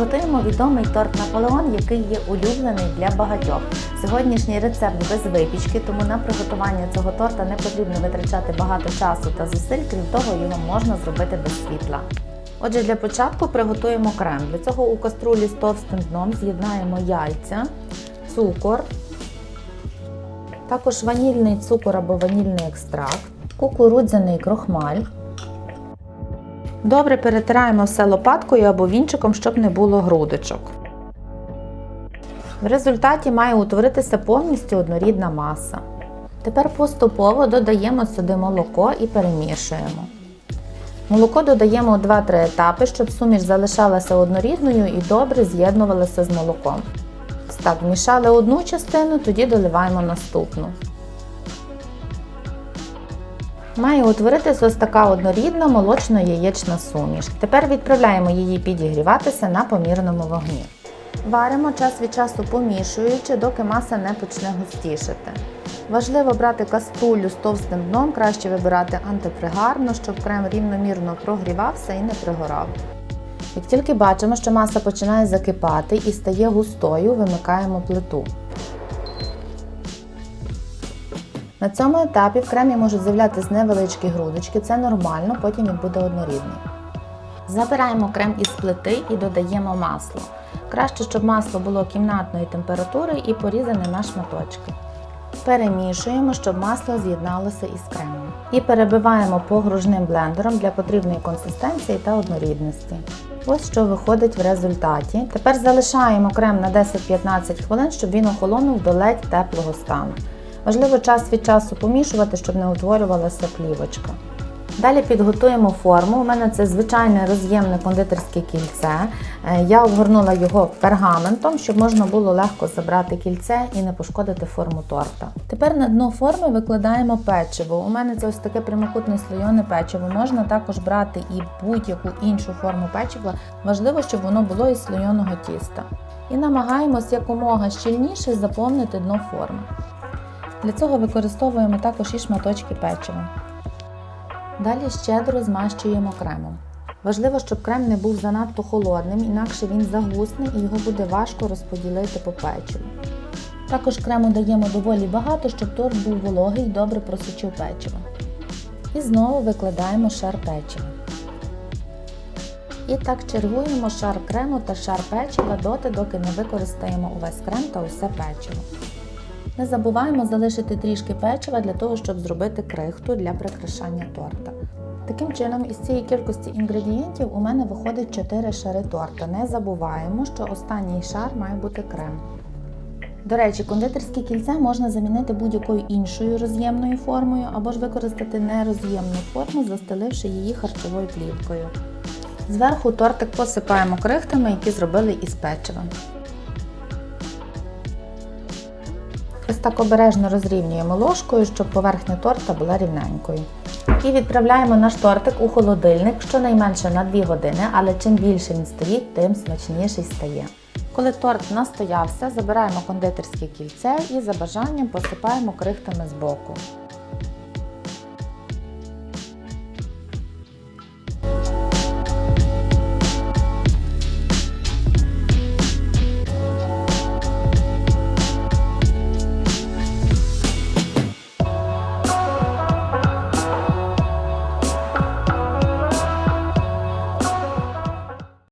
Приготуємо відомий торт Наполеон, який є улюблений для багатьох. Сьогоднішній рецепт без випічки, тому на приготування цього торта не потрібно витрачати багато часу та зусиль, крім того, його можна зробити без світла. Отже, для початку приготуємо крем. Для цього у каструлі з товстим дном з'єднаємо яйця, цукор, також ванільний цукор або ванільний екстракт, кукурудзяний крохмаль. Добре перетираємо все лопаткою або вінчиком, щоб не було грудочок. В результаті має утворитися повністю однорідна маса. Тепер поступово додаємо сюди молоко і перемішуємо. Молоко додаємо у 2-3 етапи, щоб суміш залишалася однорідною і добре з'єднувалася з молоком. Так, вмішали одну частину, тоді доливаємо наступну. Має утворитися ось така однорідна молочно-яєчна суміш. Тепер відправляємо її підігріватися на помірному вогні. Варимо час від часу помішуючи, доки маса не почне густішати. Важливо брати каструлю з товстим дном, краще вибирати антипригарну, щоб крем рівномірно прогрівався і не пригорав. Як тільки бачимо, що маса починає закипати і стає густою, вимикаємо плиту. На цьому етапі в кремі можуть з'являтися невеличкі грудочки, це нормально, потім він буде однорідний. Забираємо крем із плити і додаємо масло. Краще, щоб масло було кімнатної температури і порізане на шматочки. Перемішуємо, щоб масло з'єдналося із кремом. І перебиваємо погружним блендером для потрібної консистенції та однорідності. Ось що виходить в результаті. Тепер залишаємо крем на 10-15 хвилин, щоб він охолонув до ледь теплого стану. Важливо час від часу помішувати, щоб не утворювалася плівочка. Далі підготуємо форму. У мене це звичайне роз'ємне кондитерське кільце. Е, Я обгорнула його пергаментом, щоб можна було легко забрати кільце і не пошкодити форму торта. Тепер на дно форми викладаємо печиво. У мене це ось таке прямокутне слойоне печиво. Можна також брати і будь-яку іншу форму печива. Важливо, щоб воно було із слойоного тіста. І намагаємось якомога щільніше заповнити дно форми. Для цього використовуємо також і шматочки печива. Далі щедро змащуємо кремом. Важливо, щоб крем не був занадто холодним, інакше він загусне і його буде важко розподілити по печиву. Також крему даємо доволі багато, щоб торт був вологий і добре просочив печиво. І знову викладаємо шар печива. І так чергуємо шар крему та шар печива доти, доки не використаємо увесь крем та усе печиво. Не забуваємо залишити трішки печива для того, щоб зробити крихту для прикрашання торта. Таким чином, із цієї кількості інгредієнтів у мене виходить 4 шари торта. Не забуваємо, що останній шар має бути крем. До речі, кондитерське кільце можна замінити будь-якою іншою роз'ємною формою або ж використати нероз'ємну форму, застеливши її харчовою плівкою. Зверху тортик посипаємо крихтами, які зробили із печивом. Ось так обережно розрівнюємо ложкою, щоб поверхня торта була рівненькою. І відправляємо наш тортик у холодильник щонайменше на 2 години, але чим більше він стоїть, тим смачніший стає. Коли торт настоявся, забираємо кондитерське кільце і за бажанням посипаємо крихтами з боку.